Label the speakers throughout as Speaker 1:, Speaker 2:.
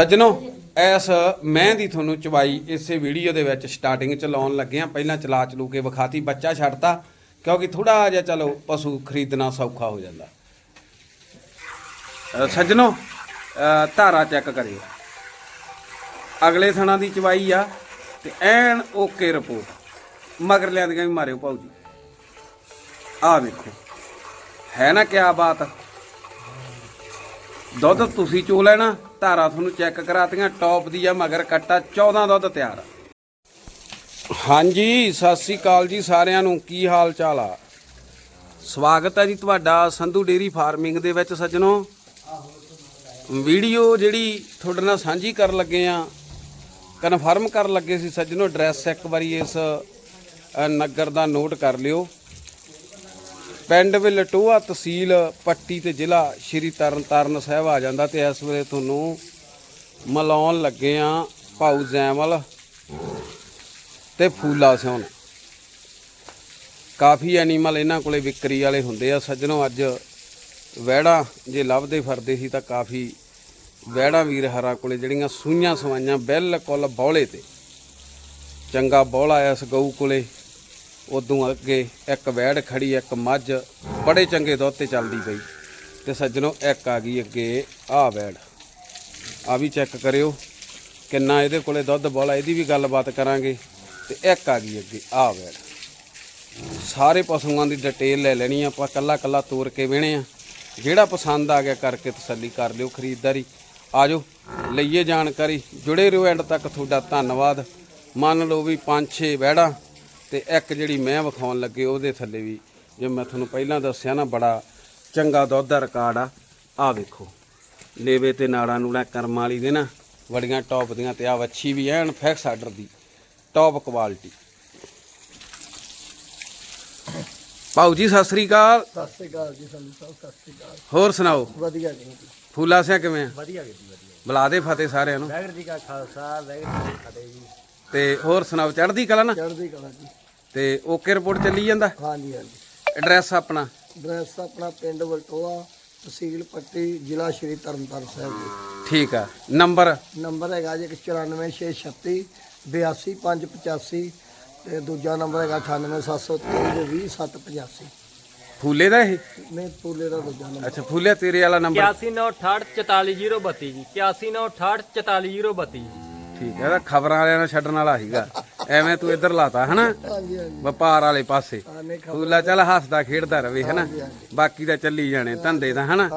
Speaker 1: ਸੱਜਣੋ ਇਸ ਮੈਂ ਦੀ ਤੁਹਾਨੂੰ ਚਵਾਈ ਇਸੇ ਵੀਡੀਓ ਦੇ ਵਿੱਚ ਸਟਾਰਟਿੰਗ ਚ ਲਾਉਣ ਲੱਗੇ ਆ। ਪਹਿਲਾਂ ਚਲਾ ਚਲੂ ਕੇ ਵਿਖਾਤੀ, ਬੱਚਾ ਛੱਡਤਾ, ਕਿਉਂਕਿ ਥੋੜਾ ਜਿਹਾ ਚਲੋ ਪਸ਼ੂ ਖਰੀਦਣਾ ਸੌਖਾ ਹੋ ਜਾਂਦਾ। ਸੱਜਣੋ ਧਾਰਾ ਚੈੱਕ ਕਰਿਓ। ਅਗਲੇ ਥਣਾ ਦੀ ਚਵਾਈ ਆ ਤੇ ਐਨ ਓਕੇ ਰਿਪੋਰਟ ਮਗਰ ਲਿਆਂਦੀਆਂ ਵੀ ਮਾਰਿਓ ਭਾਉ ਜੀ। ਆ ਵੇਖੋ, ਹੈ ਨਾ ਕਿਆ ਬਾਤ? ਦੁੱਧ ਤੁਸੀਂ ਚੋ ਲੈਣਾ ਧਾਰਾ ਤੁਹਾਨੂੰ ਚੈੱਕ ਕਰਾਤੀਆਂ ਟੌਪ ਦੀ ਆ, ਮਗਰ ਕੱਟਾ 14 ਦੁੱਧ ਤਿਆਰ। ਆ ਹਾਂਜੀ, ਸਤਿ ਸ੍ਰੀ ਅਕਾਲ ਜੀ ਸਾਰਿਆਂ ਨੂੰ, ਕੀ ਹਾਲ ਚਾਲ ਆ? ਸਵਾਗਤ ਹੈ ਜੀ ਤੁਹਾਡਾ ਸੰਧੂ ਡੇਰੀ ਫਾਰਮਿੰਗ ਦੇ ਵਿੱਚ ਸੱਜਣੋ। ਵੀਡੀਓ ਜਿਹੜੀ ਤੁਹਾਡੇ ਨਾਲ ਸਾਂਝੀ ਕਰਨ ਲੱਗੇ ਆ ਕਨਫਰਮ ਕਰਨ ਲੱਗੇ ਸੀ ਸੱਜਣੋ ਐਡਰੈਸ ਇੱਕ ਵਾਰੀ ਇਸ ਨਗਰ ਦਾ ਨੋਟ ਕਰ ਲਿਓ। ਪਿੰਡ ਵਿਲਟੋਆ ਤਹਿਸੀਲ ਪੱਟੀ ਤੇ ਜ਼ਿਲ੍ਹਾ ਸ਼੍ਰੀ ਤਰਨਤਾਰਨ ਸਾਹਿਬ ਆ ਜਾਂਦਾ ਤੇ ਇਸ ਵੇਲੇ ਤੁਹਾਨੂੰ ਮਲਾਉਣ ਲੱਗੇ ਆ ਭਾਊ ਜੈਮਲ ਤੇ ਫੂਲਾ ਸਿਉਣ। ਕਾਫੀ ਐਨੀਮਲ ਇਹਨਾਂ ਕੋਲੇ ਵਿਕਰੀ ਵਾਲੇ ਹੁੰਦੇ ਆ। ਸੱਜਣੋ, ਅੱਜ ਵਹਿੜਾਂ ਜੇ ਲੱਭਦੇ ਫਰਦੇ ਸੀ ਤਾਂ ਕਾਫੀ ਵਹਿੜਾਂ ਵੀਰ ਹਰਾ ਕੋਲੇ ਜਿਹੜੀਆਂ ਸੂਈਆਂ ਸਵਾਈਆਂ ਬਿਲਕੁਲ ਬੌਲੇ ਤੇ। ਚੰਗਾ ਬੌਲਾ ਇਸ ਗਊ ਕੋਲੇ। ਉਦੋਂ ਅੱਗੇ ਇੱਕ ਵੈੜ ਖੜੀ ਇੱਕ ਮੱਝ ਬੜੇ ਚੰਗੇ ਦੁੱਧ ਤੇ ਚੱਲਦੀ ਪਈ ਤੇ ਸੱਜਣੋ ਇੱਕ ਆ ਗਈ ਅੱਗੇ ਆ ਵੈੜ। ਆ ਵੀ ਚੈੱਕ ਕਰਿਓ ਕਿੰਨਾ ਇਹਦੇ ਕੋਲੇ ਦੁੱਧ ਬੋਲਾ ਇਹਦੀ ਵੀ ਗੱਲਬਾਤ ਕਰਾਂਗੇ ਤੇ ਇੱਕ ਆ ਗਈ ਅੱਗੇ ਆ ਵੈੜ। ਸਾਰੇ ਪਸ਼ੂਆਂ ਦੀ ਡਿਟੇਲ ਲੈ ਲੈਣੀ ਆ, ਆਪਾਂ ਕੱਲਾ ਕੱਲਾ ਤੋਰ ਕੇ ਵੇਣੇ ਆ। ਜਿਹੜਾ ਪਸੰਦ ਆ ਗਿਆ ਕਰਕੇ ਤਸੱਲੀ ਕਰ ਲਿਓ ਖਰੀਦਦਾਰੀ। ਆਜੋ ਲਈਏ ਜਾਣਕਾਰੀ। ਜੁੜੇ ਰਹੋ ਐਂਡ ਤੱਕ ਤੁਹਾਡਾ ਧੰਨਵਾਦ। ਮੰਨ ਲਓ ਵੀ 5-6 ਵਹਿੜਾਂ ਤੇ ਇੱਕ ਜਿਹੜੀ ਮੈਂ ਵਿਖਾਉਣ ਲੱਗੇ ਉਹਦੇ ਥੱਲੇ ਵੀ ਜੇ ਮੈਂ ਤੁਹਾਨੂੰ ਪਹਿਲਾਂ ਦੱਸਿਆ ਨਾ ਬੜਾ ਚੰਗਾ ਦੁੱਧ ਦਾ ਰਿਕਾਰਡ ਆ ਆ ਵੇਖੋ। ਲੇਵੇ ਤੇ ਨਾੜਾਂ ਨੂੜਾਂ ਕਰਮ ਵਾਲੀ ਦੇ ਨਾ ਬੜੀਆਂ ਟੌਪ ਦੀਆਂ ਤੇ ਆ ਵੱਛੀ ਵੀ ਐਨ ਫਿਕਸ ਆਰਡਰ ਦੀ ਟੌਪ ਕੁਆਲਿਟੀ ਭਾਊ ਜੀ ਸਤਿ ਸ੍ਰੀ ਅਕਾਲ।
Speaker 2: ਸਤਿ ਸ੍ਰੀ ਅਕਾਲ ਜੀ ਸੰਧੂ ਸਾਹਿਬ ਸਤਿ ਸ੍ਰੀ ਅਕਾਲ।
Speaker 1: ਹੋਰ ਸੁਣਾਓ?
Speaker 2: ਵਧੀਆ ਜੀ
Speaker 1: ਫੂਲਾ ਸਿਆ ਕਿਵੇਂ ਆ?
Speaker 2: ਵਧੀਆ ਜੀ ਵਧੀਆ।
Speaker 1: ਬੁਲਾ ਦੇ ਫਤਿਹ ਸਾਰਿਆਂ ਨੂੰ।
Speaker 2: ਵੈਗਰ ਜੀ ਕਾ ਖਾਲਸਾ ਵੈਗਰ ਜੀ ਕੀ ਫਤਿਹ ਜੀ।
Speaker 1: ਤੇ ਹੋਰ ਸੁਣਾਓ ਚੜ੍ਹਦੀ ਕਲਾ ਨਾ?
Speaker 2: ਚੜ੍ਹਦੀ ਕਲਾ ਜੀ।
Speaker 1: ਤੇ ਓਕੇ ਰਿਪੋਰਟ ਚੱਲੀ ਜਾਂਦਾ?
Speaker 2: ਹਾਂਜੀ ਹਾਂਜੀ।
Speaker 1: ਐਡਰੈਸ ਆਪਣਾ?
Speaker 2: ਐਡਰੈਸ ਆਪਣਾ ਪਿੰਡ ਵਲਟੋਆ ਤਹਿਸੀਲ ਪੱਟੀ ਜ਼ਿਲ੍ਹਾ ਸ਼੍ਰੀ ਤਰਨਤਾਰਨ ਸਾਹਿਬ ਜੀ।
Speaker 1: ਠੀਕ ਆ। ਨੰਬਰ
Speaker 2: ਨੰਬਰ ਹੈਗਾ ਜੀ 94636 82585 ਤੇ ਦੂਜਾ ਨੰਬਰ ਹੈਗਾ 98723 20785
Speaker 1: ਫੂਲੇ ਦਾ ਇਹ?
Speaker 2: ਨਹੀਂ ਪੂਲੇ ਦਾ ਦੂਜਾ ਨੰਬਰ
Speaker 1: ਅੱਛਾ ਫੂਲੇ ਤੇਰੇ ਵਾਲਾ ਨੰਬਰ
Speaker 3: 8198644032 ਜੀ। 8198644032 ਜੀ।
Speaker 1: ਠੀਕ ਹੈ ਇਹਦਾ ਖਬਰਾਂ ਵਾਲਿਆਂ ਨਾਲ ਛੱਡਣ ਵਾਲਾ ਸੀਗਾ। ਐਵੇਂ ਤੂੰ ਇੱਧਰ ਲਾਤਾ ਹਨਾ?
Speaker 2: ਹਾਂਜੀ ਹਾਂਜੀ।
Speaker 1: ਵਪਾਰ ਵਾਲੇ ਪਾਸੇ।
Speaker 2: ਖਬਰ।
Speaker 1: ਫੂਲਾ ਚੱਲ ਹੱਸਦਾ ਖੇਡਦਾ ਰਵੇ ਹਨਾ। ਬਾਕੀ ਤਾਂ ਚੱਲੀ ਜਾਣੇ ਧੰਦੇ ਤਾਂ ਹਨਾ?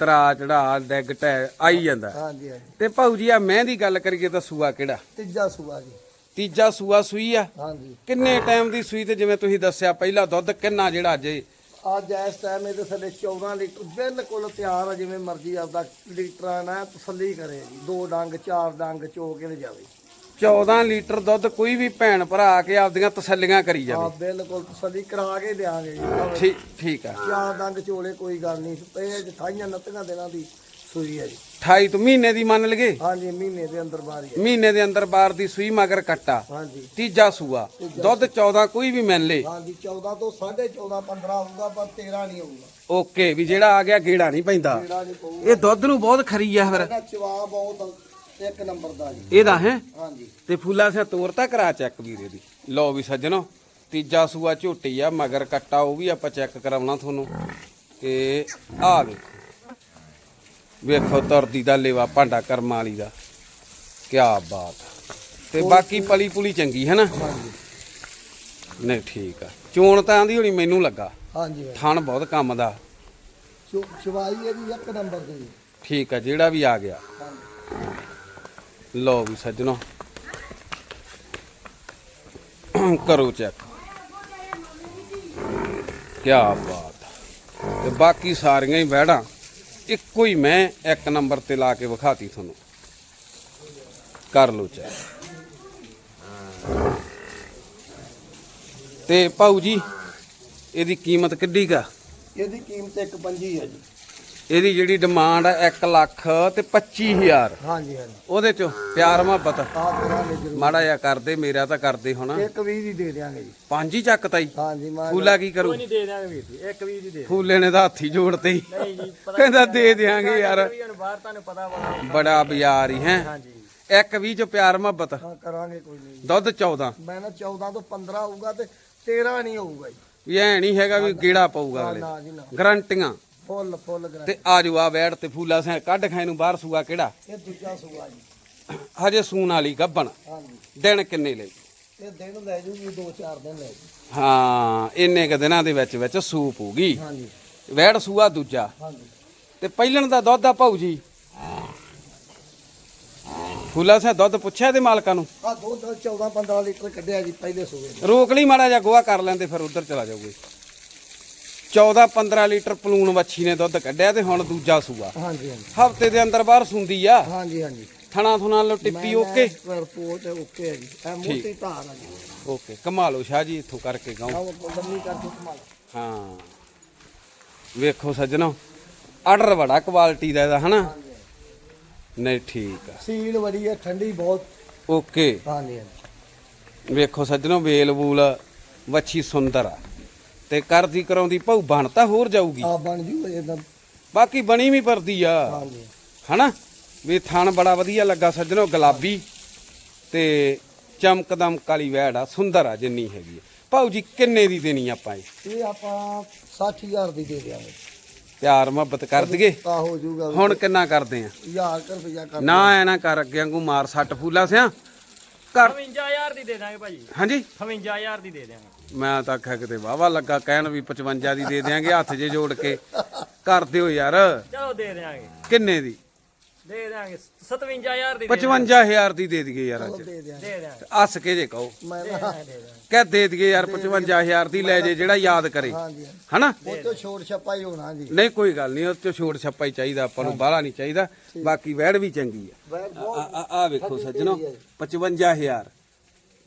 Speaker 1: ਤਰਾ ਚੜਾ ਡੈਗ ਟੈ ਆਈ ਜਾਂਦਾ।
Speaker 2: ਹਾਂਜੀ ਹਾਂਜੀ।
Speaker 1: ਤੇ ਭਾਊ ਜੀ ਆ ਮੈਂ ਦੀ ਗੱਲ ਕਰੀਏ ਤਾਂ ਸੂਆ ਕਿਹੜਾ?
Speaker 2: ਤੀਜਾ ਸੂਆ ਜੀ।
Speaker 1: ਤੀਜਾ ਸੂਆ ਸੂਈ ਆ?
Speaker 2: ਹਾਂਜੀ।
Speaker 1: ਕਿੰਨੇ ਟਾਈਮ ਦੀ ਸੂਈ ਤੇ ਜਿਵੇਂ ਤੁਸੀਂ ਦੱਸਿਆ ਪਹਿਲਾ ਦੁੱਧ ਕਿੰਨਾ ਜਿਹੜਾ ਅਜੇ?
Speaker 2: ਅੱਜ ਇਸ ਟਾਈਮ ਇਹਦੇ ਥੱਲੇ 14 ਲੀਟਰ ਬਿਲਕੁਲ ਤਿਆਰ ਆ ਜਿਵੇਂ ਮਰਜ਼ੀ ਆਪਦਾ ਲੀਟਰਾਂ ਨਾਲ ਤਸੱਲੀ ਕਰੇ। ਜੀ ਦੋ ਡੰਗ ਚਾਰ ਡੰਗ ਚੋ ਕੇ ਲੈ ਜਾਵੇ
Speaker 1: 14 ਲੀਟਰ ਦੁੱਧ ਕੋਈ ਵੀ ਭੈਣ ਭਰਾ ਆ ਕੇ ਆਪਦੀਆਂ ਤਸੱਲੀਆਂ ਕਰੀ ਜਾਵੇ।
Speaker 2: ਬਿਲਕੁਲ ਤਸੱਲੀ ਕਰਾ ਕੇ ਦਿਆਂਗੇ ਜੀ। ਭਾਵੇਂ
Speaker 1: ਠੀਕ ਠੀਕ ਆ।
Speaker 2: ਚਾਰ ਡੰਗ ਚੋਲੇ ਕੋਈ ਗੱਲ ਨਹੀਂ ਇਹ ਜਠਾਈਆਂ ਨੱਤੀਆਂ ਦਿਨਾਂ ਦੀ ਸੂਈ ਹੈ ਜੀ।
Speaker 1: 28 ਤੋਂ ਮਹੀਨੇ ਦੀ ਮੰਨ ਲਗੇ
Speaker 2: ਹਾਂਜੀ ਮਹੀਨੇ ਦੇ ਅੰਦਰ ਬਾਹਰ ਹੀ ਹੈ।
Speaker 1: ਮਹੀਨੇ ਦੇ ਅੰਦਰ ਬਾਰ ਦੀ ਸੂਈ ਮਗਰ ਕੱਟਾ।
Speaker 2: ਹਾਂਜੀ।
Speaker 1: ਤੀਜਾ ਸੂਆ। ਦੁੱਧ 14 ਕੋਈ ਵੀ ਮਿਲ ਲੇ।
Speaker 2: ਹਾਂਜੀ 14 ਤੋਂ 14.5 15 ਆਊਗਾ ਪਰ 13 ਨਹੀਂ ਆਊਗਾ
Speaker 1: ਓਕੇ ਵੀ ਜਿਹੜਾ ਆ ਗਿਆ ਗੇੜਾ ਨਹੀਂ ਪੈਂਦਾ।
Speaker 2: ਜਿਹੜਾ ਨਹੀਂ ਪਊਗਾ।
Speaker 1: ਇਹ ਦੁੱਧ ਨੂੰ ਬਹੁਤ ਖਰੀ ਆ ਫਿਰ।
Speaker 2: ਇਹਦਾ ਚਵਾ ਬਹੁਤ ਇੱਕ ਨੰਬਰ ਦਾ ਜੀ।
Speaker 1: ਇਹਦਾ ਹੈ। ਤੇ ਫੁੱਲਾ ਸਿਆ ਤੋਰਤਾ ਕਰਾ ਚੈੱਕ ਵੀਰੇ ਦੀ। ਲਓ ਵੀ ਸੱਜਣੋ ਤੀਜਾ ਸੂਆ ਝੋਟੀ ਆ ਮਗਰ ਕੱਟਾ ਉਹ ਵੀ ਆਪਾਂ ਚੈੱਕ ਕਰਾਉਣਾ ਤੁਹਾਨੂੰ। ਕਿ ਆ ਵੇਖੋ। ਵੇਖੋ ਤੁਰਦੀ ਦਾ ਲੇਵਾ ਭਾਂਡਾ ਕਰਮ ਵਾਲੀ ਦਾ। ਕੀ ਬਾਤ। ਤੇ ਬਾਕੀ ਪਲੀ ਪੁਲੀ ਚੰਗੀ ਹੈ ਨਾ? ਨਹੀਂ ਠੀਕ ਆ। ਚੋਣ ਤਾਂ ਆਂਦੀ ਹੋਣੀ ਮੈਨੂੰ ਲੱਗਾ।
Speaker 2: ਹਾਂਜੀ
Speaker 1: ਥਣ ਬਹੁਤ ਕੰਮ ਦਾ।
Speaker 2: ਚੁ- ਚਵਾਈ ਇਹਦੀ ਇੱਕ ਨੰਬਰ ਦੀ।
Speaker 1: ਠੀਕ ਆ ਜਿਹੜਾ ਵੀ ਆ ਗਿਆ। ਲਓ ਵੀ ਸੱਜਣੋ। ਕਰੋ ਚੈੱਕ ਕੀ ਬਾਤ ਤੇ ਬਾਕੀ ਸਾਰੀਆਂ ਹੀ ਵਹਿੜਾਂ ਇੱਕੋ ਹੀ ਮੈਂ ਇੱਕ ਨੰਬਰ ਤੇ ਲਾ ਕੇ ਵਿਖਾਤੀ ਤੁਹਾਨੂੰ ਕਰ ਲਓ ਚੈੱਕ ਤੇ ਭਾਊ ਜੀ ਇਹਦੀ ਕੀਮਤ ਕਿੱਡੀ ਕਾ
Speaker 2: ਇਹਦੀ ਕੀਮਤ ਇੱਕ ਪੰਜੀ ਹੈ ਜੀ
Speaker 1: ਇਹਦੀ ਜਿਹੜੀ ਡਿਮਾਂਡ ਹੈ 1 ਲੱਖ ਤੇ 25000
Speaker 2: ਹਾਂਜੀ ਹਾਂਜੀ।
Speaker 1: ਉਹਦੇ ਚ ਪਿਆਰ ਮੁਹੱਬਤ।
Speaker 2: ਆ ਕਰਾਂਗੇ ਜਰੂਰ।
Speaker 1: ਮਾੜਾ ਜਿਹਾ ਕਰਦੇ ਮੇਰਾ ਤਾਂ ਕਰਦੇ ਹੁਣ।
Speaker 2: ਇੱਕ ਵੀ ਦੀ ਦੇ ਦਿਆਂਗੇ ਜੀ।
Speaker 1: ਪੰਜ ਹੀ ਚੱਕਤਾ ਹੀ
Speaker 2: ਹਾਂਜੀ ਮੈਂ
Speaker 1: ਫੂਲਾ ਕੀ ਕਰੂ?
Speaker 3: ਕੋਈ ਨਹੀਂ ਦੇ ਦਾਂਗੇ ਵੀਰ ਜੀ ਇੱਕ ਵੀ ਦੀ ਦੇ
Speaker 1: ਫੂਲੇ ਨੇ ਤਾਂ ਹੱਥੀ ਜੋੜਤੇ ਹੀ।
Speaker 3: ਨਹੀਂ ਜੀ ਪਤਾ
Speaker 1: ਕਹਿੰਦਾ ਦੇ ਦਿਆਂਗੇ ਯਾਰ।
Speaker 3: ਵੀ ਹੁਣ ਬਾਹਰ ਤੁਹਾਨੂੰ ਪਤਾ ਵਾ।
Speaker 1: ਬੜਾ ਬਾਜ਼ਾਰ ਹੀ ਹੈ।
Speaker 3: ਹਾਂਜੀ।
Speaker 1: ਇੱਕ ਵੀ ਚ ਪਿਆਰ ਮੁਹੱਬਤ।
Speaker 2: ਹਾਂ ਕਰਾਂਗੇ ਕੋਈ ਨਹੀਂ। ਜੀ।
Speaker 1: ਦੁੱਧ 14
Speaker 2: ਮੈਂ ਨਾ 14 ਤੋਂ 15 ਹੋਊਗਾ ਤੇ 13 ਨਹੀਂ ਹੋਊਗਾ ਜੀ।
Speaker 1: ਵੀ ਐ ਨਹੀਂ ਹੈਗਾ ਵੀ ਗੇੜਾ ਪਊਗਾ ਅਗਲੇ
Speaker 2: ਨਾ ਜੀ ਨਾ।
Speaker 1: ਗਰੰਟੀਆਂ।
Speaker 2: ਫੁੱਲ ਫੁੱਲ ਗਰਾ
Speaker 1: ਤੇ ਆ ਜੂ ਆ ਵੈੜ ਤੇ ਫੂਲਾ ਸੇ ਕੱਢ ਖਾਏ ਨੂੰ ਬਾਹਰ ਸੂਆ ਕਿਹੜਾ?
Speaker 2: ਇਹ ਦੂਜਾ ਸੂਆ ਜੀ।
Speaker 1: ਹਜੇ ਸੂਣ ਵਾਲੀ ਗੱਬਣ।
Speaker 2: ਹਾਂਜੀ।
Speaker 1: ਦਿਨ ਕਿੰਨੇ ਲਈ
Speaker 2: ਇਹ ਦਿਨ ਲੈ ਜੂਗੀ 2-4 ਦਿਨ ਲੈ ਜੂ।
Speaker 1: ਹਾਂ ਇੰਨੇ ਕ ਦਿਨਾਂ ਦੇ ਵਿੱਚ ਵਿੱਚ ਸੂਪ ਹੋਊਗੀ
Speaker 2: ਹਾਂਜੀ।
Speaker 1: ਵੈੜ ਸੂਆ ਦੂਜਾ।
Speaker 2: ਹਾਂਜੀ।
Speaker 1: ਤੇ ਪਹਿਲਣ ਦਾ ਦੁੱਧ ਆ ਭਾਊ ਜੀ। ਫੂਲਾ ਸੇ ਦੁੱਧ ਪੁੱਛਿਆ ਤੇ ਮਾਲਕਾਂ ਨੂੰ?
Speaker 2: ਆ ਦੁੱਧ 14-15 ਲੀਟਰ ਕੱਢਿਆ ਜੀ ਪਹਿਲੇ ਸੂਏ ਦੇ
Speaker 1: ਰੋਕ ਲਈ ਮਾੜਾ ਜਿਹਾ ਗੋਹਾ ਕਰ ਲੈਂਦੇ ਫਿਰ ਉਧਰ ਚਲਾ ਜਾਓਗੇ 14 15 ਲੀਟਰ ਪਲੂਣ ਵੱਛੀ ਨੇ ਦੁੱਧ ਕੱਢਿਆ ਤੇ ਹੁਣ ਦੂਜਾ ਸੂਆ।
Speaker 2: ਹਾਂਜੀ ਹਾਂਜੀ।
Speaker 1: ਹਫ਼ਤੇ ਦੇ ਅੰਦਰ ਬਾਹਰ ਸੁੰਦੀ ਆ।
Speaker 2: ਹਾਂਜੀ ਹਾਂਜੀ।
Speaker 1: ਥਣਾ ਥੁਣਾ ਲੋ ਟਿੱਪੀ ਓਕੇ?
Speaker 2: ਰਿਪੋਰਟ ਓਕੇ ਹੈ ਜੀ। ਇਹ ਮੋਟੀ ਧਾਰ ਆ ਜੀ।
Speaker 1: ਓਕੇ ਕਮਾ ਲਓ ਸ਼ਾਹ ਜੀ ਇੱਥੋਂ ਕਰਕੇ ਗਾਉਂ।
Speaker 2: ਕਰਕੇ ਕਮਾਲ।
Speaker 1: ਹਾਂ। ਵੇਖੋ ਸੱਜਣੋ ਆਰਡਰ ਬੜਾ ਕੁਆਲਿਟੀ ਦਾ ਇਹਦਾ ਹਨਾ? ਨਹੀਂ ਠੀਕ ਆ।
Speaker 2: ਸੀਲ ਬੜੀ ਹੈ ਠੰਡੀ ਬਹੁਤ।
Speaker 1: ਓਕੇ।
Speaker 2: ਹਾਂਜੀ ਹਾਂਜੀ।
Speaker 1: ਵੇਖੋ ਸੱਜਣੋ ਵੇਲ ਵੂਲ ਵੱਛੀ ਸੁੰਦਰ ਆ। ਤੇ ਕਰਦੀ ਕਰਾਉਂਦੀ ਭੌ ਬਣ ਤਾਂ ਹੋਰ ਜਾਊਗੀ।
Speaker 2: ਆ ਬਣ ਜੂ ਇਹਦਾ
Speaker 1: ਬਾਕੀ ਬਣੀ ਵੀ ਪਰਦੀ ਆ।
Speaker 2: ਹਾਂਜੀ।
Speaker 1: ਹਨਾ? ਵੀ ਥਣ ਬੜਾ ਵਧੀਆ ਲੱਗਾ ਸੱਜਣੋ ਗੁਲਾਬੀ ਤੇ ਚਮਕਦਮ ਕਾਲੀ ਵੈੜ ਆ ਸੁੰਦਰ ਆ ਜਿੰਨੀ ਹੈਗੀ ਭਾਊ ਜੀ ਕਿੰਨੇ ਦੀ ਦੇਣੀ ਆਪਾਂ ਇਹ?
Speaker 2: ਇਹ ਆਪਾਂ 60000 ਦੀ ਦੇ ਦਿਆਂਗੇ।
Speaker 1: ਪਿਆਰ ਮੁਹੱਬਤ ਕਰ ਦਈਏ।
Speaker 2: ਤਾਂ ਹੋ ਜਾਊਗਾ।
Speaker 1: ਹੁਣ ਕਿੰਨਾ ਕਰਦੇ ਆ?
Speaker 2: 1000 ਰੁਪਇਆ ਕਰ
Speaker 1: ਨਾ ਐ ਨਾ ਕਰ ਅੱਗੇ ਵਾਂਗੂ ਮਾਰ ਸੱਟ ਫੂਲਾ ਸਿਆ। ਕਰ।
Speaker 3: 55000 ਦੀ ਦੇ ਦਾਂਗੇ ਭਾਜੀ।
Speaker 1: ਹਾਂਜੀ?
Speaker 3: 55000 ਦੀ ਦੇ ਦਾਂਗੇ
Speaker 1: ਮੈਂ ਤਾਂ ਆਖਿਆ ਕਿਤੇ ਵਾਵਾ ਲੱਗਾ ਕਹਿਣ ਵੀ 55 ਦੀ ਦੇ ਦਿਆਂਗੇ ਹੱਥ ਜੇ ਜੋੜ ਕੇ। ਕਰ ਦਿਓ ਯਾਰ।
Speaker 3: ਚਲੋ ਦੇ ਦਿਆਂਗੇ।
Speaker 1: ਕਿੰਨੇ ਦੀ?
Speaker 3: ਦੇ ਦਿਆਂਗੇ। 57000 ਦੀ ਦੇ
Speaker 1: 55000 ਦੀ ਦੇ ਦਈਏ ਯਾਰ ਅੱਜ।
Speaker 2: ਦੇ ਦਿਆਂਗੇ।
Speaker 3: ਦੇ
Speaker 1: ਹੱਸ ਕੇ ਜੇ ਕਹੋ।
Speaker 2: ਮੈਂ ਨਾ
Speaker 3: ਦੇ
Speaker 1: ਕਹਿ ਦੇ ਦਈਏ ਯਾਰ 55000 ਦੀ ਲੈ ਜੇ ਜਿਹੜਾ ਯਾਦ ਕਰੇ।
Speaker 2: ਹਾਂਜੀ।
Speaker 1: ਹਨਾ?
Speaker 2: ਉਹ ਤੋਂ ਛੋੜ ਛਪਾ ਹੀ ਹੋਣਾ ਜੀ।
Speaker 1: ਨਹੀਂ ਕੋਈ ਗੱਲ ਨਹੀਂ ਉਹ ਤੇ ਛੱਪਾ ਹੀ ਚਾਹੀਦਾ ਆਪਾਂ ਨੂੰ ਬਾਹਲਾ ਨਹੀਂ ਚਾਹੀਦਾ। ਬਾਕੀ ਵੈੜ ਵੀ ਚੰਗੀ ਆ।
Speaker 2: ਵੈਰ ਬਹੁਤ
Speaker 1: ਆ- ਆ ਆ ਵੇਖੋ ਸੱਜਣੋ 55000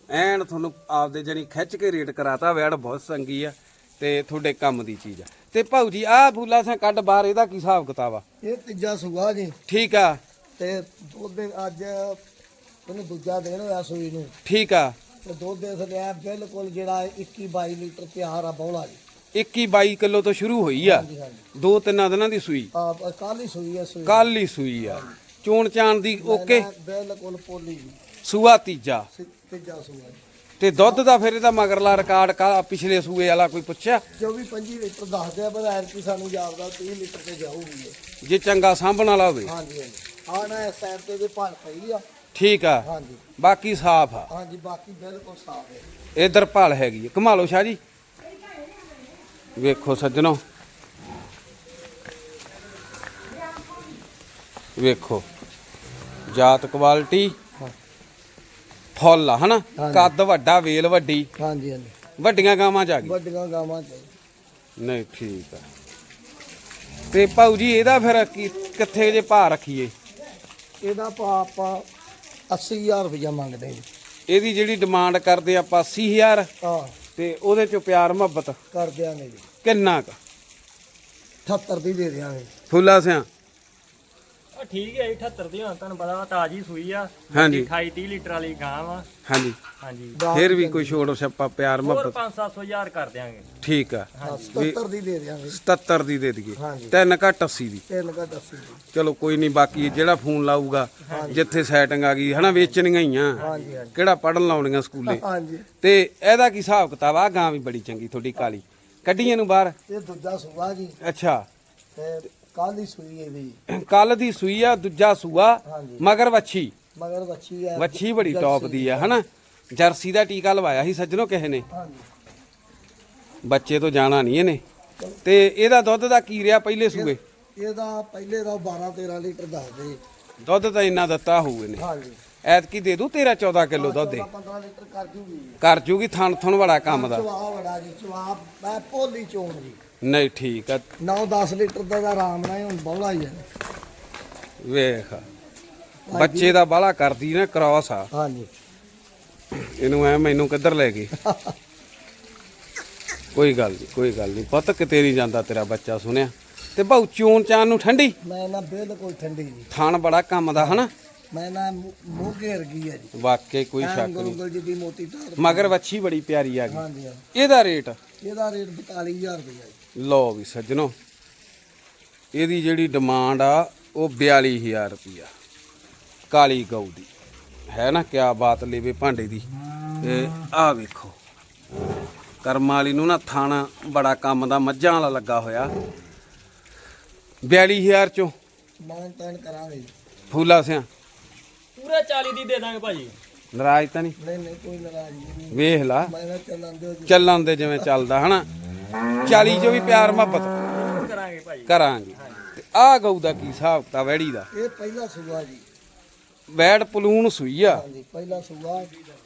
Speaker 1: ਐਨ ਤੁਹਾਨੂੰ ਆਪਦੇ ਜਣੀ ਖਿੱਚ ਕੇ ਰੇਟ ਕਰਾਤਾ ਵੈੜ ਬਹੁਤ ਚੰਗੀ ਆ ਤੇ ਤੁਹਾਡੇ ਕੰਮ ਦੀ ਚੀਜ਼ ਆ। ਤੇ ਭਾਊ ਜੀ ਆ ਬੂਲਾ ਸਾਂ ਕੱਢ ਬਾਹਰ ਇਹਦਾ ਕੀ ਹਿਸਾਬ ਕਿਤਾਬ ਆ?
Speaker 2: ਇਹ ਤੀਜਾ ਸੂਆ ਜੀ।
Speaker 1: ਠੀਕ ਆ।
Speaker 2: ਤੇ ਦੁੱਧ ਦੇ ਅੱਜ ਉਹਨੂੰ ਦੂਜਾ ਦਿਨ ਹੋਇਆ ਸੂਈ ਨੂੰ।
Speaker 1: ਠੀਕ ਆ।
Speaker 2: ਤੇ ਦੁੱਧ ਦੇ ਥੱਲੇ ਬਿਲਕੁਲ ਜਿਹੜਾ 21 22 ਲੀਟਰ ਤਿਆਰ ਆ ਬੌਲਾ ਜੀ।
Speaker 1: 21 22 ਕਿਲੋ ਤੋਂ ਸ਼ੁਰੂ ਹੋਈ ਆ।
Speaker 2: ਹਾਂਜੀ ਹਾਂਜੀ।
Speaker 1: ਦੋ ਤਿੰਨਾਂ ਦਿਨਾਂ ਦੀ ਸੂਈ।
Speaker 2: ਆ ਕੱਲ ਹੀ ਸੂਈ ਆ ਸੂਈ।
Speaker 1: ਕੱਲ ਹੀ ਸੂਈ ਆ। ਚੋਣ ਚਾਣ ਦੀ ਓਕੇ?
Speaker 2: ਬਿਲਕੁਲ ਪੋਲੀ ਜੀ।
Speaker 1: ਸੂਆ ਤੀਜਾ।
Speaker 2: ਸੀ- ਤੀਜਾ ਸੂਆ ਜੀ।
Speaker 1: ਤੇ ਦੁੱਧ ਦਾ ਫਿਰ ਇਹਦਾ ਮਗਰਲਾ ਰਿਕਾਰਡ ਕਾ ਪਿਛਲੇ ਸੂਏ ਵਾਲਾ ਕੋਈ ਪੁੱਛਿਆ?
Speaker 2: 24 25 ਲੀਟਰ ਦੱਸਦੇ ਆ ਪਰ ਐਰ ਕੀ ਸਾਨੂੰ ਜਾਪਦਾ 30 ਲੀਟਰ ਤੇ ਜਾਊਗੀ ਇਹ।
Speaker 1: ਜੇ ਚੰਗਾ ਸਾਂਭਣ ਵਾਲਾ ਹੋਵੇ।
Speaker 2: ਹਾਂਜੀ ਹਾਂਜੀ। ਆ ਨਾ ਇਸ ਸਾਈਡ ਤੇ ਦੇ ਭਾਲ ਪਈ ਆ।
Speaker 1: ਠੀਕ ਆ।
Speaker 2: ਹਾਂਜੀ।
Speaker 1: ਬਾਕੀ ਸਾਫ਼ ਆ।
Speaker 2: ਹਾਂਜੀ ਬਾਕੀ ਬਿਲਕੁਲ ਸਾਫ਼ ਹੈ
Speaker 1: ਇਧਰ ਭਾਲ ਹੈਗੀ ਹੈ ਘੁਮਾ ਲਓ ਸ਼ਾਹ ਜੀ। ਵੇਖੋ ਸੱਜਣੋ। ਵੇਖੋ। ਜਾਤ ਕੁਆਲਿਟੀ ਫੁੱਲ ਆ ਹਨਾ?
Speaker 2: ਹਾਂਜੀ।
Speaker 1: ਕੱਦ ਵੱਡਾ ਵੇਲ ਵੱਡੀ।
Speaker 2: ਹਾਂਜੀ ਹਾਂਜੀ।
Speaker 1: ਵੱਡੀਆਂ ਗਾਵਾਂ ਚ ਆ ਗਈ?
Speaker 2: ਵੱਡੀਆਂ ਗਾਵਾਂ ਚ
Speaker 1: ਨਹੀਂ ਠੀਕ ਆ। ਤੇ ਭਾਊ ਜੀ ਇਹਦਾ ਫਿਰ ਕੀ- ਕਿੱਥੇ ਜੇ ਭਾਅ ਰੱਖੀਏ?
Speaker 2: ਇਹਦਾ ਭਾ ਆਪਾਂ 80000 ਰੁਪਇਆ ਮੰਗਦੇ ਜੀ।
Speaker 1: ਇਹਦੀ ਜਿਹੜੀ ਡਿਮਾਂਡ ਕਰਦੇ ਆਪਾਂ 80000
Speaker 2: ਆ
Speaker 1: ਤੇ ਉਹਦੇ ਚ ਪਿਆਰ ਮੁਹੱਬਤ
Speaker 2: ਕਰ ਦਿਆਂਗੇ ਜੀ।
Speaker 1: ਕਿੰਨਾ ਕ?
Speaker 2: 78 ਦੀ ਦੇ ਦਿਆਂਗੇ।
Speaker 1: ਫੁੱਲਾ ਸਿਆਂ?
Speaker 3: ਠੀਕ ਹੈ ਜੀ 78 ਦੀ ਹੁਣ ਤੁਹਾਨੂੰ ਪਤਾ ਤਾਜੀ ਸੂਈ ਆ।
Speaker 1: ਹਾਂਜੀ।
Speaker 3: 28 30 ਲੀਟਰ ਵਾਲੀ ਗਾਂ ਵਾ।
Speaker 1: ਹਾਂਜੀ।
Speaker 3: ਹਾਂਜੀ।
Speaker 1: ਫਿਰ ਵੀ ਕੋਈ ਛੋੜ ਛੱਪਾ ਪਿਆਰ
Speaker 3: ਹੋਰ
Speaker 1: ਮੁਹੱਬਤ?
Speaker 3: 5-700000 ਕਰ ਦਿਆਂਗੇ।
Speaker 1: ਠੀਕ ਆ।
Speaker 2: ਹਾਂ, 77 ਦੀ ਦੇ ਦਿਆਂਗੇ।
Speaker 1: 77 ਦੀ ਦੇ ਦਈਏ।
Speaker 2: ਹਾਂਜੀ।
Speaker 1: ਤਿੰਨ ਘੱਟ 80 ਦੀ।
Speaker 2: ਤਿੰਨ ਕਾ 80 ਦੀ।
Speaker 1: ਚਲੋ ਕੋਈ ਨਹੀਂ ਬਾਕੀ ਜਿਹੜਾ ਫੋਨ ਲਾਊਗਾ ਜਿੱਥੇ ਸੈਟਿੰਗ ਆ ਗਈ ਹਨਾ ਵੇਚਣੀਆਂ ਹੀ ਆ।
Speaker 2: ਹਾਂਜੀ ਹਾਂਜੀ।
Speaker 1: ਕਿਹੜਾ ਪੜਨ ਲਾਉਣੀਆਂ ਸਕੂਲੇ?
Speaker 2: ਹਾਂਜੀ।
Speaker 1: ਤੇ ਇਹਦਾ ਕੀ ਹਿਸਾਬ ਕਿਤਾਬ ਆ? ਗਾਂ ਵੀ ਬੜੀ ਚੰਗੀ ਤੁਹਾਡੀ ਕਾਲੀ। ਕੱਢੀਆਂ ਨੂੰ ਬਾਹਰ।
Speaker 2: ਇਹ ਦੂਜਾ ਸੂਆ ਜੀ।
Speaker 1: ਅੱਛਾ।
Speaker 2: ਤੇ ਕੱਲ ਸੂਈ
Speaker 1: ਦੀ ਸੂਈ ਆ ਦੂਜਾ ਸੂਆ
Speaker 2: ਹਾਂਜੀ।
Speaker 1: ਮਗਰ ਵੱਛੀ।
Speaker 2: ਮਗਰ ਵੱਛੀ ਹੈ
Speaker 1: ਵੱਛੀ ਬੜੀ ਟੌਪ ਦੀ ਆ ਹਨਾ? ਜਰਸੀ ਦਾ ਟੀਕਾ ਲਵਾਇਆ ਸੀ ਸੱਜਣੋ ਕਿਸੇ ਨੇ।
Speaker 2: ਹਾਂਜੀ।
Speaker 1: ਬੱਚੇ ਤੋਂ ਜਾਣਾ ਨਹੀਂ ਇਹਨੇ। ਤੇ ਇਹਦਾ ਦੁੱਧ ਦਾ ਕੀ ਰਿਹਾ ਪਹਿਲੇ ਸੂਏ?
Speaker 2: ਇਹਦਾ ਪਹਿਲੇ ਦਾ 12 13 ਲੀਟਰ ਦੱਸਦੇ।
Speaker 1: ਦੁੱਧ ਤਾਂ ਇੰਨਾ ਦਿੱਤਾ ਹੋਊ ਇਹਨੇ।
Speaker 2: ਹਾਂਜੀ।
Speaker 1: ਐਤਕੀ ਦੇ ਦੂ 13 14 ਕਿਲੋ ਦੁੱਧ ਦੇ
Speaker 2: 15 ਲੀਟਰ ਕਰ ਜੂਗੀ।
Speaker 1: ਕਰ ਜੂਗੀ ਥਣ ਥਣ ਬੜਾ ਕੰਮ ਦਾ।
Speaker 2: ਚਵਾ ਬੜਾ ਜੀ ਚਵਾ ਮੈਂ ਭੋਲੀ ਚੋਣ ਜੀ।
Speaker 1: ਨਹੀਂ ਠੀਕ ਆ।
Speaker 2: 9-10 ਲੀਟਰ ਦਾ ਤਾਂ ਆਰਾਮ ਨਾਲ ਹੀ ਹੁਣ ਬੌਲਾ ਹੀ ਹੈ
Speaker 1: ਵੇਖ ਬੱਚੇ ਦਾ ਬਾਲਾ ਕਰਦੀ ਨਾ ਕ੍ਰਾਸ ਆ।
Speaker 2: ਹਾਂਜੀ।
Speaker 1: ਇਹਨੂੰ ਐ ਮੈਨੂੰ ਕਿੱਧਰ ਲੈ ਗਏ ਕੋਈ ਗੱਲ ਨਹੀਂ ਕੋਈ ਗੱਲ ਨਹੀਂ ਪੁੱਤ ਕਿਤੇ ਨਹੀਂ ਜਾਂਦਾ ਤੇਰਾ ਬੱਚਾ ਸੁਣਿਆ। ਤੇ ਭਾਊ ਚੂਨ ਚਾਨ ਨੂੰ ਠੰਡੀ?
Speaker 2: ਮੈਂ ਨਾ ਬਿਲਕੁਲ ਠੰਡੀ ਜੀ।
Speaker 1: ਥਾਣ ਬੜਾ ਕੰਮ ਦਾ ਹਨਾ?
Speaker 2: ਮੈਂ ਨਾ ਮੂੰਹ ਘੇਰ ਗਈ ਹੈ ਜੀ।
Speaker 1: ਵਾਕਈ ਕੋਈ ਸ਼ੱਕ ਨਹੀਂ।
Speaker 2: ਗੋਲ ਜੀ ਦੀ ਮੋਟੀ ਤਾਰ
Speaker 1: ਮਗਰ ਵੱਛੀ ਬੜੀ ਪਿਆਰੀ ਆ ਗਈ
Speaker 2: ਹਾਂਜੀ।
Speaker 1: ਇਹਦਾ ਰੇਟ?
Speaker 2: ਇਹਦਾ ਰੇਟ 42000 ਰੁਪਇਆ ਜੀ।
Speaker 1: ਲਓ ਵੀ ਸੱਜਣੋ ਇਹਦੀ ਜਿਹੜੀ ਡਿਮਾਂਡ ਆ ਉਹ 42000 ਰੁਪਿਆ ਕਾਲੀ ਗਊ ਦੀ। ਹੈ ਨਾ ਕਿਆ ਬਾਤ ਲੇਵੇ ਭਾਂਡੇ ਦੀ। ਇਹ ਆ ਵੇਖੋ। ਕਰਮ ਵਾਲੀ ਨੂੰ ਨਾ ਥਾਣਾ ਬੜਾ ਕੰਮ ਦਾ ਮੱਝਾਂ ਵਾਲਾ ਲੱਗਾ ਹੋਇਆ। 42000 ਚੋਂ
Speaker 2: ਮਾਨ ਤਾਨ ਕਰਾਂਗੇ ਜੀ।
Speaker 1: ਫੂਲਾ ਸਿਆਂ।
Speaker 3: ਪੂਰੇ 40 ਦੀ ਦੇ ਦਾਂਗੇ ਭਾਜੀ।
Speaker 1: ਨਾਰਾਜ਼ ਤਾਂ ਨਹੀਂ?
Speaker 2: ਨਹੀਂ ਨਹੀਂ ਕੋਈ ਨਾਰਾਜ਼ਗੀ ਨਹੀਂ।
Speaker 1: ਵੇਖ ਲਾ।
Speaker 2: ਮੈਂ ਨਾ ਚੱਲਣ ਦਿਓ ਜੀ।
Speaker 1: ਚੱਲਣ ਦੇ ਜਿਵੇਂ ਚੱਲਦਾ ਹਨਾ? 40 ਚੋਂ ਵੀ ਪਿਆਰ ਮੁਹੱਬਤ
Speaker 3: ਕਰਾਂਗੇ ਭਾਜੀ।
Speaker 1: ਕਰਾਂਗੇ। ਤੇ ਆਹ ਗਊ ਦਾ ਕੀ ਹਿਸਾਬ ਤਾ ਵੈੜੀ ਦਾ?
Speaker 2: ਇਹ ਪਹਿਲਾ ਸੂਆ ਜੀ।
Speaker 1: ਵੈੜ ਪਲੂਣ ਸੂਈ ਆ।
Speaker 2: ਹਾਂਜੀ ਪਹਿਲਾ ਸੂਆ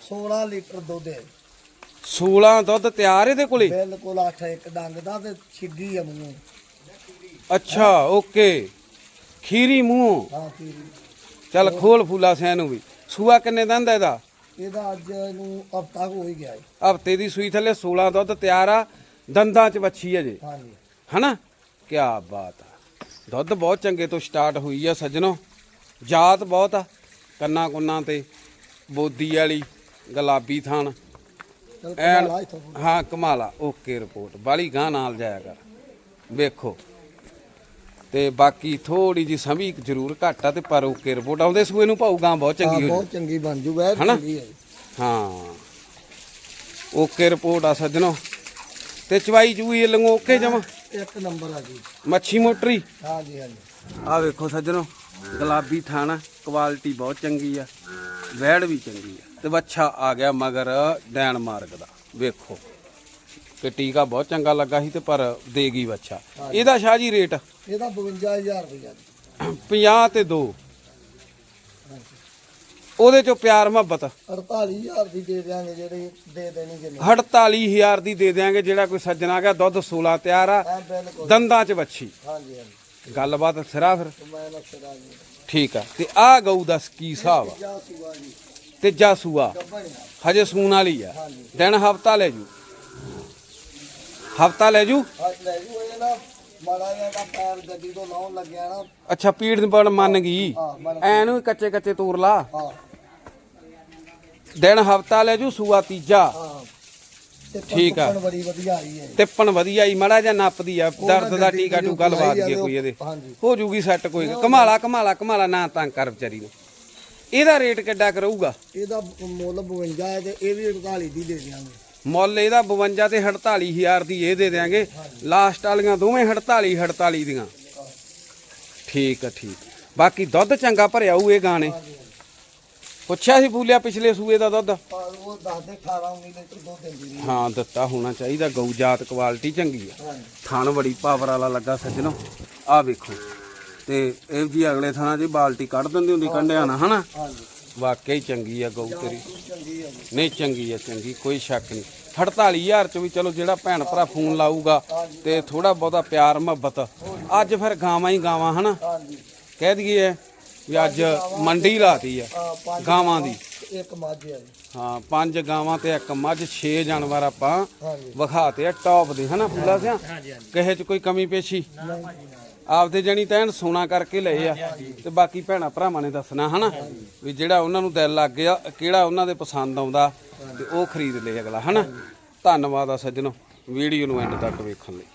Speaker 2: 16 ਲੀਟਰ ਦੁੱਧ ਹੈ।
Speaker 1: 16 ਦੁੱਧ ਤਿਆਰ ਇਹਦੇ ਕੋਲੇ?
Speaker 2: ਬਿਲਕੁਲ 8 ਇੱਕ ਡੰਗ ਦਾ ਤੇ ਛਿੱਗੀ ਆ ਮੂੰਹ।
Speaker 1: ਅੱਛਾ ਓਕੇ। ਖੀਰੀ ਮੂੰਹ?
Speaker 2: ਹਾਂ ਠੀਕ
Speaker 1: ਚੱਲ ਖੋਲ ਫੂਲਾ ਸਿਆਂ ਨੂੰ ਵੀ। ਸੂਆ ਕਿੰਨੇ ਦੰਦ ਆ ਇਹਦਾ?
Speaker 2: ਇਹਦਾ ਅੱਜ ਨੂੰ ਹਫਤਾ ਹੋ ਹੀ ਗਿਆ ਹੈ
Speaker 1: ਹਫ਼ਤੇ ਦੀ ਸੂਈ ਥੱਲੇ 16 ਦੁੱਧ ਤਿਆਰ ਆ ਦੰਦਾਂ 'ਚ ਵੱਛੀ ਹੈ ਜੇ।
Speaker 2: ਹਾਂਜੀ।
Speaker 1: ਹਨਾ? ਕੀ ਬਾਤ ਆ। ਦੁੱਧ ਬਹੁਤ ਚੰਗੇ ਤੋਂ ਸਟਾਰਟ ਹੋਈ ਆ ਸੱਜਣੋ। ਜਾਤ ਬਹੁਤ ਆ ਕੰਨਾਂ ਕੁੰਨਾਂ ਤੇ ਬੋਦੀ ਵਾਲੀ ਗੁਲਾਬੀ ਐਨ
Speaker 2: ਇਥੋਂ।
Speaker 1: ਹਾਂ ਕਮਾਲਾ ਓਕੇ ਰਿਪੋਰਟ। ਬਾਲੀ ਗਾਂ ਨਾਲ ਜਾਇਆ ਕਰ। ਵੇਖੋ। ਤੇ ਬਾਕੀ ਥੋੜੀ ਜੀ ਸਮੀ ਜ਼ਰੂਰ ਘੱਟ ਆ ਤੇ ਪਰ ਓਕੇ ਰਿਪੋਰਟ ਆਉਂਦੇ ਸੂਏ ਨੂੰ ਭਾਊ ਗਾਂ ਬਹੁਤ
Speaker 2: ਹਾਂ
Speaker 1: ਚੰਗੀ ਹੋ
Speaker 2: ਬਹੁਤ ਚੰਗੀ ਬਣ ਜੂ ਵੈਰ
Speaker 1: ਹਨਾ?
Speaker 2: ਚੰਗੀ ਹੈ
Speaker 1: ਹਾਂ। ਓਕੇ ਰਿਪੋਰਟ ਆ ਸੱਜਣੋ। ਤੇ ਚਵਾਈ ਚੂਈ ਲੰਗੋ ਓਕੇ ਜਮਾ?
Speaker 2: ਇੱਕ ਨੰਬਰ ਆ ਜੀ।
Speaker 1: ਮੱਛੀ ਮੋਟਰੀ?
Speaker 2: ਹਾਂਜੀ ਹਾਂਜੀ
Speaker 1: ਆ ਵੇਖੋ ਸੱਜਣੋ ਗੁਲਾਬੀ ਥਾਣਾ ਕੁਆਲਿਟੀ ਬਹੁਤ ਚੰਗੀ ਆ ਵੈੜ ਵੀ ਚੰਗੀ ਆ। ਤੇ ਵੱਛਾ ਆ ਗਿਆ ਮਗਰ ਡੈਨ ਮਾਰਗ ਦਾ। ਵੇਖੋ। ਤੇ ਟੀਕਾ ਬਹੁਤ ਚੰਗਾ ਲੱਗਾ ਸੀ ਤੇ ਪਰ ਦੇਗੀ ਵੱਛਾ ਇਹਦਾ ਸ਼ਾਹ ਜੀ ਰੇਟ?
Speaker 2: ਇਹਦਾ 52000 ਰੁਪਇਆ ਜੀ।
Speaker 1: 50 ਤੇ 2 ਉਹਦੇ ਚੋਂ ਪਿਆਰ ਮੁਹੱਬਤ?
Speaker 2: 48000 ਦੀ ਦੇ ਦਿਆਂਗੇ ਜਿਹੜੇ ਦੇ ਦੇਣੀ ਜਿੰਨੇ।
Speaker 1: 48000 ਦੀ ਦੇ ਦਿਆਂਗੇ ਜਿਹੜਾ ਕੋਈ ਸੱਜਣ ਗਿਆ ਦੁੱਧ 16 ਤਿਆਰ ਆ ਦੰਦਾਂ 'ਚ ਵੱਛੀ।
Speaker 2: ਹਾਂਜੀ ਹਾਂਜੀ।
Speaker 1: ਗੱਲਬਾਤ ਸਿਰਾ ਫਿਰ।
Speaker 2: ਤੇ
Speaker 1: ਠੀਕ ਆ। ਤੇ ਆ ਗਊ ਦਾ ਕੀ ਹਿਸਾਬ ਆ?
Speaker 2: ਜਾ ਸੂਆ ਜੀ।
Speaker 1: ਤੀਜਾ ਸੂਆ
Speaker 2: ਗੱਬਣ
Speaker 1: ਹਜੇ ਸੂਣ ਵਾਲੀ ਆ। ਦਿਨ ਹਫਤਾ ਲੈ ਜੂ। ਹਫਤਾ ਲੈ ਜੂ?
Speaker 2: ਅੱਜ ਲੈ ਜੂ ਇਹ ਨਾ ਮਾੜਾ ਜਿਹਾ ਦਾ ਪੈਰ ਗੱਡੀ ਤੋਂ ਲਾਉਣ ਲੱਗਿਆ ਨਾ।
Speaker 1: ਅੱਛਾ ਪੀੜ ਦੀ ਬਣ ਮੰਨ ਗਈ।
Speaker 2: ਹਾਂ ਮਨ
Speaker 1: ਐ ਨੂੰ ਕੱਚੇ ਕੱਚੇ ਤੂਰ ਲਾ।
Speaker 2: ਹਾਂ।
Speaker 1: ਦਿਨ ਹਫਤਾ ਲੈ ਜੂ ਸੂਆ ਤੀਜਾ।
Speaker 2: ਹਾਂ। ਤੇ
Speaker 1: ਠੀਕ ਆ।
Speaker 2: ਬੜੀ ਵਧੀਆ ਆਈ ਹੈ
Speaker 1: ਤਿੱਪਣ ਵਧੀਆ ਹੀ ਮੜਾ ਜਾਂ ਨੱਪਦੀ ਆ
Speaker 2: ਉਹ
Speaker 1: ਦਰਦ ਦਾ
Speaker 2: ਗੱਡੀ
Speaker 1: ਟੀਕਾ
Speaker 2: ਜਿਹੜੀ
Speaker 1: ਟੂਕਾ ਲਵਾ ਦਈਏ ਕੋਈ ਇਹਦੇ।
Speaker 2: ਹਾਂਜੀ।
Speaker 1: ਹੋ ਜੂਗੀ ਸੈੱਟ ਕੋਈ। ਕਮਾਲਾ ਕਮਾਲਾ ਕਮਾਲਾ ਨਾ ਤੰਗ ਕਰ ਵਿਚਾਰੀ ਨੂੰ। ਇਹਦਾ ਰੇਟ ਕਿੱਡਾ ਕਰੂਗਾ
Speaker 2: ਇਹਦਾ ਮੁੱਲ 52 ਹੈ ਤੇ ਇਹ ਵੀ 48 ਦੀ ਦੇ ਦਿਆਂਗੇ।
Speaker 1: ਮੁੱਲ ਇਹਦਾ 52 ਤੇ 48000 ਦੀ ਇਹ ਦੇ ਦਿਆਂਗੇ। ਲਾਸਟ ਵਾਲੀਆਂ ਦੋਵੇਂ 48 48 ਦੀਆਂ। ਠੀਕ ਆ ਠੀਕ। ਬਾਕੀ ਦੁੱਧ ਚੰਗਾ ਭਰਿਆ ਹੋਊ ਇਹ ਗਾਣੇ। ਪੁੱਛਿਆ ਸੀ ਬੂਲਿਆ ਪਿਛਲੇ ਸੂਏ ਦਾ ਦੁੱਧ?
Speaker 2: ਪਰ ਉਹ ਦੱਸਦੇ 18 19 ਲੀਟਰ ਦੁੱਧ ਦਿੰਦੀ ਰਹੀ
Speaker 1: ਹਾਂ ਦਿੱਤਾ ਹੋਣਾ ਚਾਹੀਦਾ। ਗਊ ਜਾਤ ਕੁਆਲਿਟੀ ਚੰਗੀ ਆ। ਥਣ ਬੜੀ ਪਾਵਰ ਵਾਲਾ ਲੱਗਾ ਸੱਜਣੋ। ਆ ਵੇਖੋ। ਤੇ ਇਹ ਜੀ ਅਗਲੇ ਥਾਣਾ ਜੀ ਬਾਲਟੀ ਕੱਢ ਦਿੰਦੀ ਹੁੰਦੀ ਕੰਡਿਆਂ ਨਾਲ ਹਨਾ? ਵਾਕਈ ਚੰਗੀ ਆ ਗਊ ਤੇਰੀ। ਨਹੀਂ ਚੰਗੀ ਆ ਚੰਗੀ ਕੋਈ ਸ਼ੱਕ ਨਹੀਂ। 48000 ਚ ਵੀ ਚਲੋ ਜਿਹੜਾ ਭੈਣ ਭਰਾ ਫੋਨ ਲਾਊਗਾ ਤੇ ਥੋੜਾ ਬਹੁਤਾ ਪਿਆਰ ਮੁਹੱਬਤ। ਅੱਜ ਫਿਰ ਗਾਵਾਂ ਹੀ ਗਾਵਾਂ ਹਨਾ? ਕਹਿ ਦਈਏ ਵੀ ਅੱਜ ਮੰਡੀ ਲਾਤੀ ਆ
Speaker 2: ਆ
Speaker 1: ਗਾਵਾਂ ਦੀ।
Speaker 2: ਇੱਕ ਮੱਝ ਜੀ।
Speaker 1: ਹਾਂ ਪੰਜ ਗਾਵਾਂ ਤੇ ਇੱਕ ਮੱਝ 6 ਜਾਨਵਰ ਆਪਾਂ ਵਿਖਾਤੇ ਆ ਟੌਪ ਦੇ ਹਨਾ ਫੁੱਲਾ ਸਿਆ ਕਹੇ ਚ ਕੋਈ ਕਮੀ ਪੇਸ਼ੀ? ਆਪਦੇ ਜਣੀ ਤਾਂ ਐਨ ਸੋਨਾ ਕਰਕੇ ਲਏ ਆ। ਤੇ ਬਾਕੀ ਭੈਣਾ ਭਰਾਵਾਂ ਨੇ ਦੱਸਣਾ ਹਨਾ ਵੀ ਜਿਹੜਾ ਉਹਨਾਂ ਨੂੰ ਦਿਲ ਲੱਗ ਗਿਆ ਕਿਹੜਾ ਉਹਨਾਂ ਦੇ ਪਸੰਦ ਆਉਂਦਾ ਤੇ ਉਹ ਖਰੀਦ ਲਏ ਅਗਲਾ ਹਨਾ? ਧੰਨਵਾਦ ਆ ਸੱਜਣੋ ਵੀਡੀਓ ਨੂੰ ਐਂਡ ਤੱਕ ਵੇਖਣ ਲਈ।